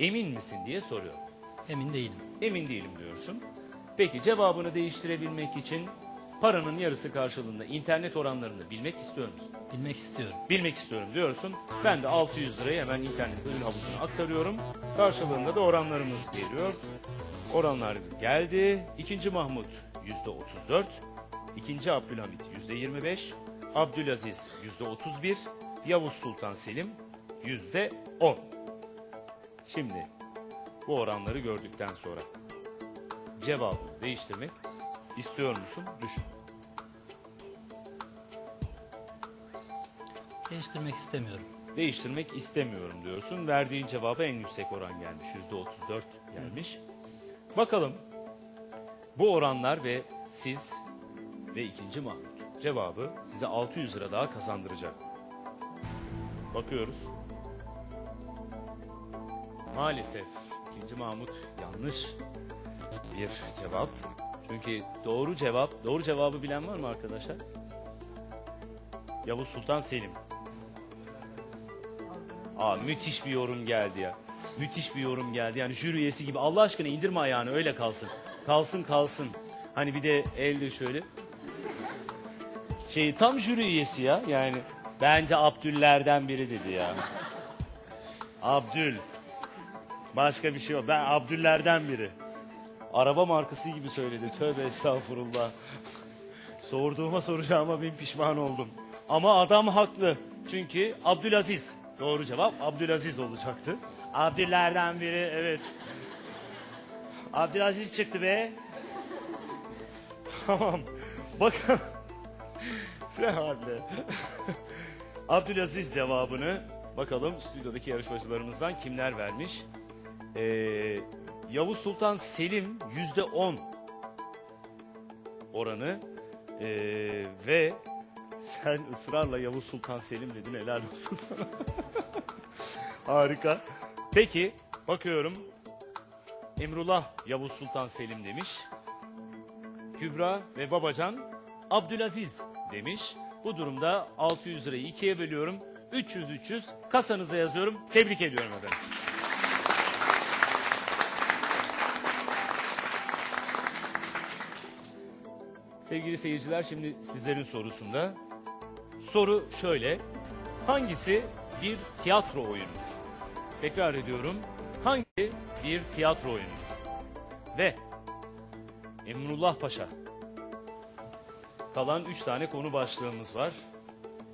Emin misin diye soruyor. Emin değilim. Emin değilim diyorsun. Peki cevabını değiştirebilmek için paranın yarısı karşılığında internet oranlarını bilmek istiyor musun? Bilmek istiyorum. Bilmek istiyorum diyorsun. Ben de 600 lirayı hemen internet oyun havuzuna aktarıyorum. Karşılığında da oranlarımız geliyor. Oranlar geldi. İkinci Mahmut yüzde 34. İkinci Abdülhamit yüzde 25. Abdülaziz yüzde 31. Yavuz Sultan Selim yüzde 10. Şimdi bu oranları gördükten sonra cevabını değiştirmek istiyor musun? Düşün. Değiştirmek istemiyorum. değiştirmek istemiyorum diyorsun. Verdiğin cevaba en yüksek oran gelmiş. Yüzde 34 gelmiş. Bakalım bu oranlar ve siz ve ikinci Mahmut cevabı size 600 lira daha kazandıracak. Bakıyoruz. Maalesef ikinci Mahmut yanlış bir cevap. Çünkü doğru cevap, doğru cevabı bilen var mı arkadaşlar? Yavuz Sultan Selim. Aa müthiş bir yorum geldi ya. Müthiş bir yorum geldi. Yani jüri üyesi gibi. Allah aşkına indirme ayağını öyle kalsın. Kalsın kalsın. Hani bir de elde şöyle. Şey tam jüri üyesi ya. Yani bence Abdüllerden biri dedi ya. Abdül. Başka bir şey yok. Ben Abdüllerden biri. Araba markası gibi söyledi. Tövbe estağfurullah. Sorduğuma soracağıma bin pişman oldum. Ama adam haklı. Çünkü Abdülaziz. Doğru cevap Abdülaziz olacaktı. Abdüllerden biri evet. Abdülaziz çıktı be. Tamam. Bakın. Ne halle. Abdülaziz cevabını bakalım stüdyodaki yarışmacılarımızdan kimler vermiş? Ee, Yavuz Sultan Selim yüzde on oranı ee, ve sen ısrarla Yavuz Sultan Selim dedin helal olsun sana. Harika. Peki bakıyorum. Emrullah Yavuz Sultan Selim demiş. Kübra ve Babacan Abdülaziz demiş. Bu durumda 600 lirayı ikiye bölüyorum. 300-300 kasanıza yazıyorum. Tebrik ediyorum efendim. Sevgili seyirciler şimdi sizlerin sorusunda. Soru şöyle. Hangisi bir tiyatro oyunudur? Tekrar ediyorum. Hangi bir tiyatro oyunudur? Ve Emrullah Paşa. Kalan üç tane konu başlığımız var.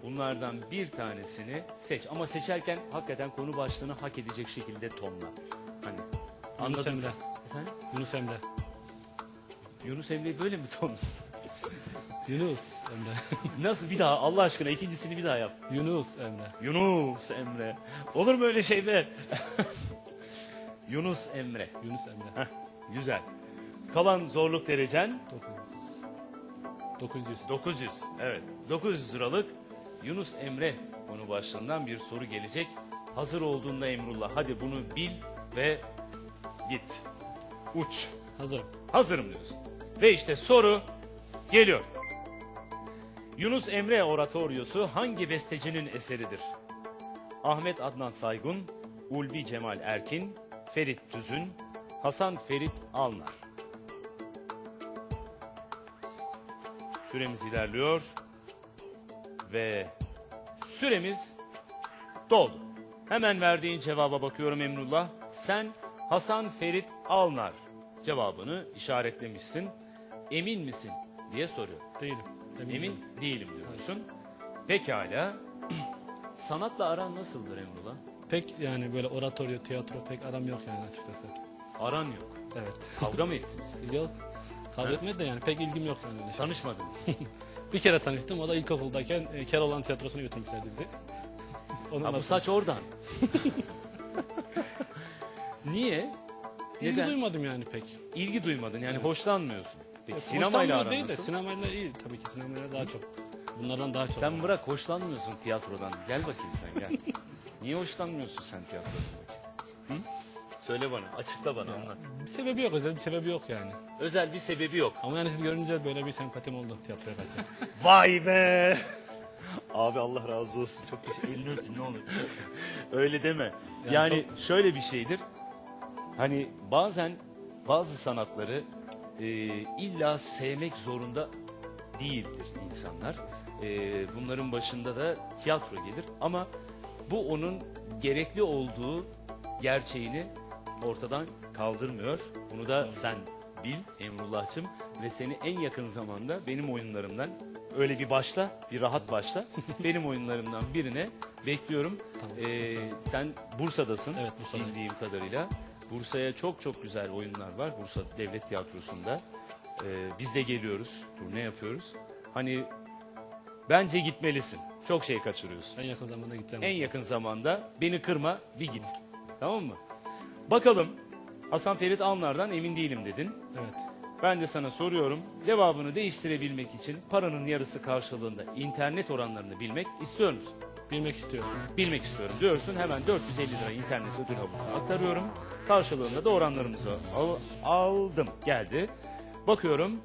Bunlardan bir tanesini seç. Ama seçerken hakikaten konu başlığını hak edecek şekilde tonla. Hani Yunus anladın Emre. Efendim? Yunus Emre. Yunus Emre'yi böyle mi ton? Yunus Emre. Nasıl bir daha Allah aşkına ikincisini bir daha yap. Yunus Emre. Yunus Emre. Olur mu öyle şey be? Yunus Emre. Yunus Emre. Heh, güzel. Kalan zorluk derecen 900. 900. 900. Evet. 900 liralık Yunus Emre konu başlığından bir soru gelecek. Hazır olduğunda Emrullah hadi bunu bil ve git. Uç. Hazırım. Hazırım diyorsun. Ve işte soru geliyor. Yunus Emre oratoryosu hangi bestecinin eseridir? Ahmet Adnan Saygun, Ulvi Cemal Erkin, Ferit Tüzün, Hasan Ferit Alnar. Süremiz ilerliyor ve süremiz doldu. Hemen verdiğin cevaba bakıyorum Emrullah. Sen Hasan Ferit Alnar cevabını işaretlemişsin. Emin misin diye soruyor. Değilim. Emin, Emin değilim. diyorsun. Pekala. Sanatla aran nasıldır Emrullah? Pek yani böyle oratoryo, tiyatro pek aram yok yani açıkçası. Aran yok. Evet. Kavga mı ettiniz? Yok. Kabul etmedi de yani pek ilgim yok yani. öyle şey. Tanışmadınız. Bir kere tanıştım. O da ilkokuldayken e, Keloğlan tiyatrosuna götürmüşlerdi bizi. Onun Ha, bu saç oradan. Niye? İlgi Neden? duymadım yani pek. İlgi duymadın yani hoşlanmıyorsun. Peki sinemayla aran değil de nasıl? sinemayla iyi tabii ki sinemayla daha çok. Bunlardan daha çok. Sen bırak hoşlanmıyorsun tiyatrodan. Gel bakayım sen gel. Niye hoşlanmıyorsun sen tiyatrodan? bakayım? Hı? Söyle bana, açıkla bana, anlat. bir sebebi yok, özel bir sebebi yok yani. Özel bir sebebi yok. Ama yani siz görünce böyle bir sempatim oldu tiyatroya karşı. Vay be! Abi Allah razı olsun. Çok teşekkür Elini öpün ne olur. Öyle deme. Yani, Yani şöyle bir şeydir. Hani bazen bazı sanatları e, illa sevmek zorunda değildir insanlar. E, bunların başında da tiyatro gelir ama bu onun gerekli olduğu gerçeğini ortadan kaldırmıyor. Bunu da sen bil Emrullah'cığım ve seni en yakın zamanda benim oyunlarımdan öyle bir başla, bir rahat başla. benim oyunlarımdan birine bekliyorum. Tamam, Ee, sen Bursa'dasın Evet, Bursa'dayım. bildiğim kadarıyla. Bursa'ya çok çok güzel oyunlar var. Bursa Devlet Tiyatrosu'nda. Ee, biz de geliyoruz, turne yapıyoruz. Hani bence gitmelisin. Çok şey kaçırıyorsun. En yakın zamanda gideceğim. En yakın zamanda beni kırma bir git. Tamam mı? Bakalım Hasan Ferit Alnar'dan emin değilim dedin. Evet. Ben de sana soruyorum. Cevabını değiştirebilmek için paranın yarısı karşılığında internet oranlarını bilmek istiyor musun? Bilmek istiyorum. Bilmek istiyorum diyorsun. Hemen 450 lira internet ödül havuzuna aktarıyorum. Karşılığında da oranlarımızı al- aldım. Geldi. Bakıyorum.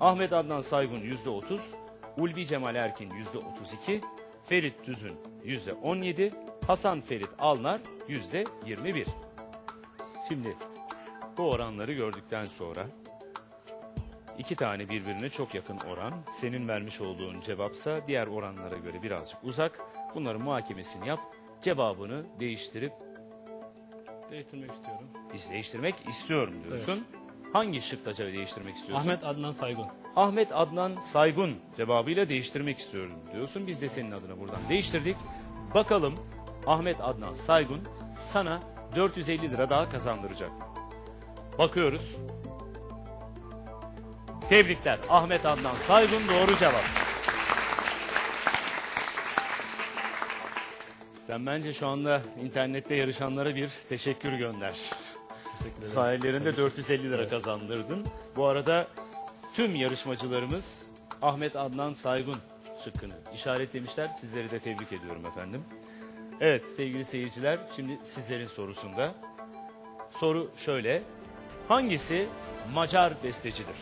Ahmet Adnan Saygun %30, Ulvi Cemal Erkin %32, Ferit Düzün %17, Hasan Ferit Alnar %21. Şimdi bu oranları gördükten sonra iki tane birbirine çok yakın oran. Senin vermiş olduğun cevapsa diğer oranlara göre birazcık uzak. Bunların muhakemesini yap. Cevabını değiştirip Değiştirmek istiyorum. biz değiştirmek istiyorum diyorsun. Hangi şıkta acaba değiştirmek istiyorsun? Ahmet Adnan Saygun. Ahmet Adnan Saygun cevabıyla değiştirmek istiyorum diyorsun. Biz de senin adına buradan değiştirdik. Bakalım Ahmet Adnan Saygun sana 450 lira daha kazandıracak. Bakıyoruz. Tebrikler. Ahmet Adnan Saygun doğru cevap. Sen bence şu anda internette yarışanlara bir teşekkür gönder. Teşekkür ederim. Sayelerinde 450 lira kazandırdın. Bu arada tüm yarışmacılarımız Ahmet Adnan Saygun şıkkını işaretlemişler. Sizleri de tebrik ediyorum efendim. Evet sevgili seyirciler şimdi sizlerin sorusunda. Soru şöyle. Hangisi Macar bestecidir?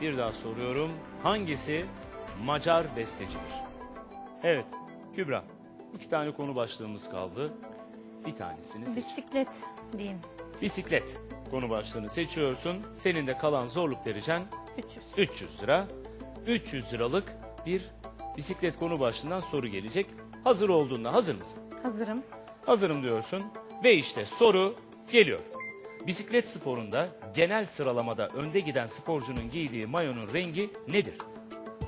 Bir daha soruyorum. Hangisi Macar bestecidir? Evet Kübra. İki tane konu başlığımız kaldı. Bir tanesini seç. Bisiklet diyeyim. Bisiklet konu başlığını seçiyorsun. Senin de kalan zorluk derecen 300. 300 lira. 300 liralık bir bisiklet konu başlığından soru gelecek. Hazır olduğunda hazır mısın? Hazırım. Hazırım diyorsun. Ve işte soru geliyor. Bisiklet sporunda genel sıralamada önde giden sporcunun giydiği mayonun rengi nedir?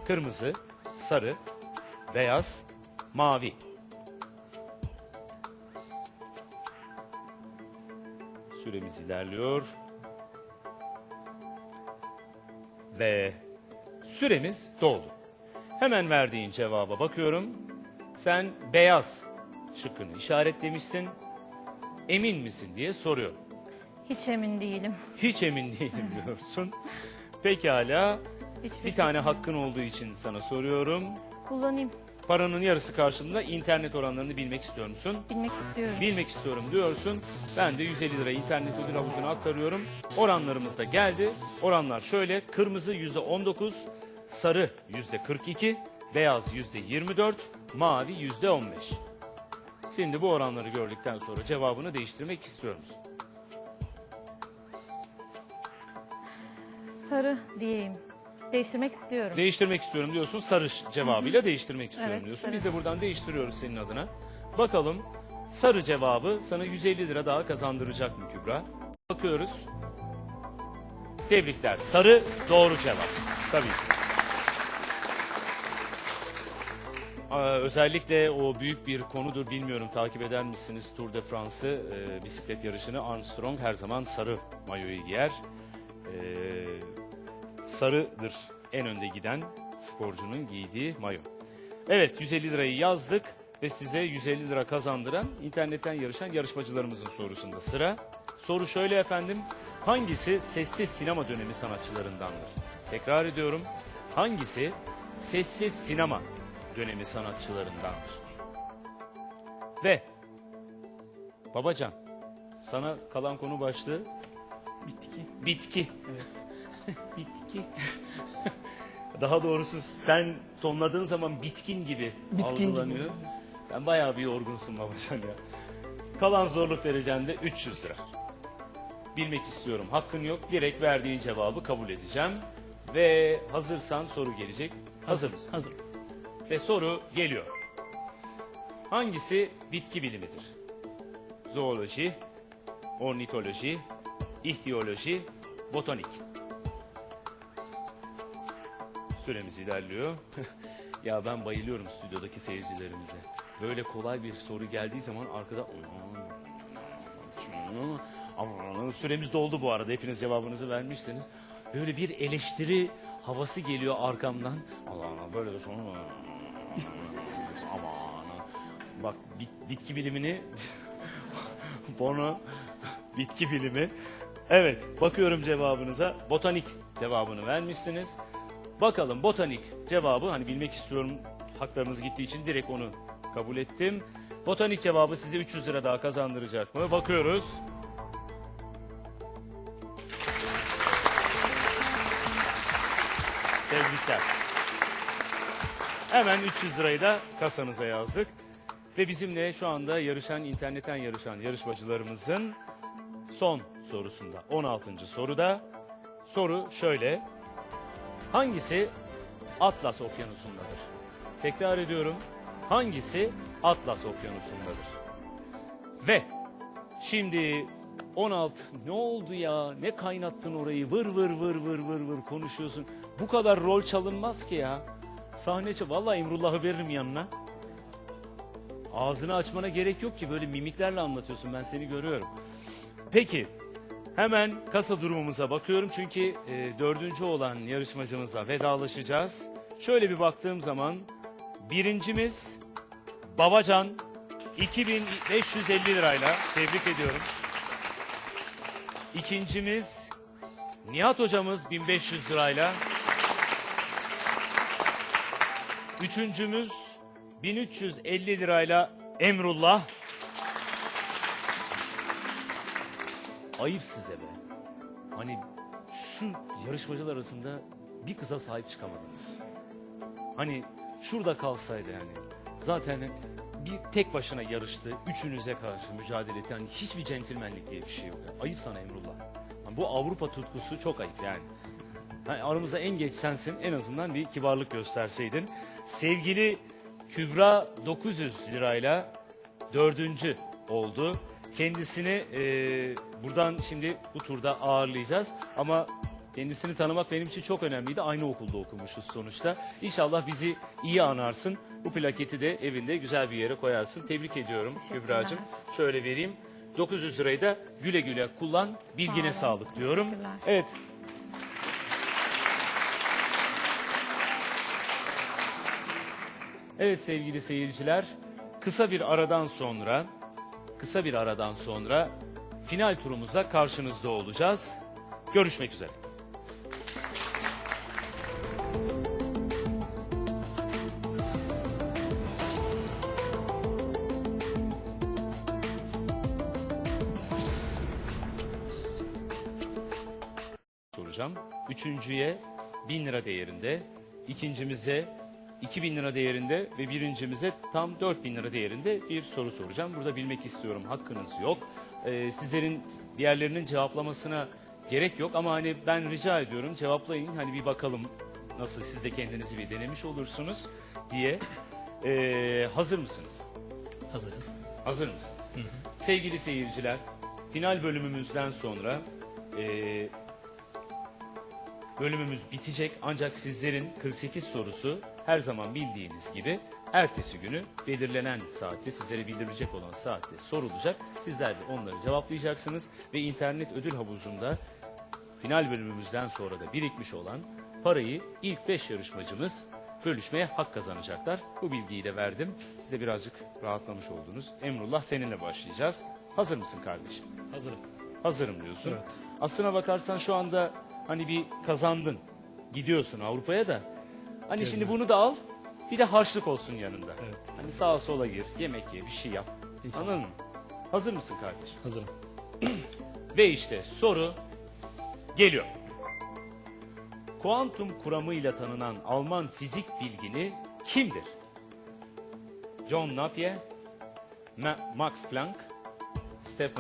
Kırmızı, sarı, beyaz, mavi. Süremiz ilerliyor. Ve süremiz doldu. Hemen verdiğin cevaba bakıyorum. Sen beyaz şıkkını işaretlemişsin. Emin misin diye soruyorum. Hiç emin değilim. Hiç emin değilim diyorsun. Pekala. Hiçbir Bir tane hakkın olduğu için sana soruyorum. kullanayım. Paranın yarısı karşılığında internet oranlarını bilmek istiyor musun? Bilmek istiyorum. Bilmek istiyorum diyorsun. Ben de 150 lira internet ödül havuzuna aktarıyorum. Oranlarımız da geldi. Oranlar şöyle. Kırmızı %19, sarı %42, beyaz %24, mavi %15. Şimdi bu oranları gördükten sonra cevabını değiştirmek istiyor musun? Sarı diyeyim. Değiştirmek istiyorum. Değiştirmek istiyorum diyorsun. Sarı cevabıyla değiştirmek istiyorum Evet, diyorsun. Biz de buradan değiştiriyoruz senin adına. Bakalım sarı cevabı sana 150 lira daha kazandıracak mı Kübra? Bakıyoruz. Tebrikler. Sarı doğru cevap. Tabii ki. Aa, özellikle o büyük bir konudur bilmiyorum takip eder misiniz Tour de France'ı e, bisiklet yarışını Armstrong her zaman sarı mayoyu giyer. E, sarıdır en önde giden sporcunun giydiği mayo. Evet 150 lirayı yazdık ve size 150 lira kazandıran internetten yarışan yarışmacılarımızın sorusunda sıra. Soru şöyle efendim. Hangisi sessiz sinema dönemi sanatçılarındandır? Tekrar ediyorum. Hangisi sessiz sinema dönemi sanatçılarındandır? Ve Babacan sana kalan konu başlığı Bitki. bitki. Evet. bitki. Daha doğrusu sen tonladığın zaman bitkin gibi Bitkin gibi. algılanıyor. Sen bayağı bir yorgunsun babacan ya. Kalan zorluk derecende 300 lira. Bilmek istiyorum. Hakkın yok. Direkt verdiğin cevabı kabul edeceğim. Ve hazırsan soru gelecek. Hazır mısın? Hazır. Ve soru geliyor. Hangisi bitki bilimidir? Zooloji, ornitoloji, ihtiyoloji, botanik. Süremiz ilerliyor. ya ben bayılıyorum stüdyodaki seyircilerimize. Böyle kolay bir soru geldiği zaman arkada süremiz doldu bu arada. Hepiniz cevabınızı vermişsiniz. Böyle bir eleştiri havası geliyor arkamdan. Allah Allah böyle de sonra aman bak bit- bitki bilimini Bono bitki bilimi. Evet bakıyorum cevabınıza. Botanik cevabını vermişsiniz. Bakalım botanik cevabı hani bilmek istiyorum haklarınız gittiği için direkt onu kabul ettim. Botanik cevabı size 300 lira daha kazandıracak mı? Bakıyoruz. Tebrikler. Hemen 300 lirayı da kasanıza yazdık. Ve bizimle şu anda yarışan, internetten yarışan yarışmacılarımızın son sorusunda, 16. soruda. Soru şöyle. Hangisi Atlas Okyanusu'ndadır? Tekrar ediyorum. Hangisi Atlas Okyanusu'ndadır? Ve şimdi 16 ne oldu ya? Ne kaynattın orayı? Vır vır vır vır vır vır konuşuyorsun. Bu kadar rol çalınmaz ki ya. Sahne çal- Vallahi Emrullah'ı veririm yanına. Ağzını açmana gerek yok ki böyle mimiklerle anlatıyorsun ben seni görüyorum. Peki hemen kasa durumumuza bakıyorum çünkü e, dördüncü olan yarışmacımızla vedalaşacağız. Şöyle bir baktığım zaman birincimiz Babacan 2550 lirayla tebrik ediyorum. İkincimiz Nihat hocamız 1500 lirayla. Üçüncümüz 1350 lirayla Emrullah. Ayıp size be. Hani şu yarışmacılar arasında bir kıza sahip çıkamadınız. Hani şurada kalsaydı yani. Zaten bir tek başına yarıştı. Üçünüze karşı mücadele etti. Yani hiçbir centilmenlik diye bir şey yok. Yani ayıp sana Emrullah. Yani bu Avrupa tutkusu çok ayıp yani. Yani aramızda en geç sensin. En azından bir kibarlık gösterseydin. Sevgili Kübra 900 lirayla dördüncü oldu. Kendisini e, buradan şimdi bu turda ağırlayacağız. Ama kendisini tanımak benim için çok önemliydi. Aynı okulda okumuşuz sonuçta. İnşallah bizi iyi anarsın. Bu plaketi de evinde güzel bir yere koyarsın. Tebrik ediyorum. Kübra'cığım. Şöyle vereyim. 900 lirayı da güle güle kullan. Bilgine Sağ olun. sağlık diyorum. Teşekkürler. Evet. Evet sevgili seyirciler, kısa bir aradan sonra, kısa bir aradan sonra final turumuzda karşınızda olacağız. Görüşmek üzere. soracağım. Üçüncüye 1000 lira değerinde, ikincimize 2000 lira değerinde ve birincimize tam 4000 lira değerinde bir soru soracağım. Burada bilmek istiyorum hakkınız yok. Ee, sizlerin diğerlerinin cevaplamasına gerek yok ama hani ben rica ediyorum cevaplayın. Hani bir bakalım nasıl siz de kendinizi bir denemiş olursunuz diye. Ee, hazır mısınız? Hazırız. Hazır mısınız? Sevgili seyirciler, final bölümümüzden sonra eee, bölümümüz bitecek ancak sizlerin 48 sorusu her zaman bildiğiniz gibi ertesi günü belirlenen saatte sizlere bildirilecek olan saatte sorulacak. Sizler de onları cevaplayacaksınız ve internet ödül havuzunda final bölümümüzden sonra da birikmiş olan parayı ilk 5 yarışmacımız bölüşmeye hak kazanacaklar. Bu bilgiyi de verdim. Siz de birazcık rahatlamış oldunuz. Emrullah seninle başlayacağız. Hazır mısın kardeşim? Hazırım. Hazırım diyorsun. Evet. Aslına bakarsan şu anda hani bir kazandın. Gidiyorsun Avrupa'ya da. Hani şimdi bunu da al. Bir de harçlık olsun yanında. Evet. Hani sağa sola gir, yemek ye, bir şey yap. İnşallah. Anladın mı? Hazır mısın kardeşim? Hazırım. Ve işte soru geliyor. kuantum kuramıyla tanınan Alman fizik bilgini kimdir? John Napier, Ma- Max Planck, Stephen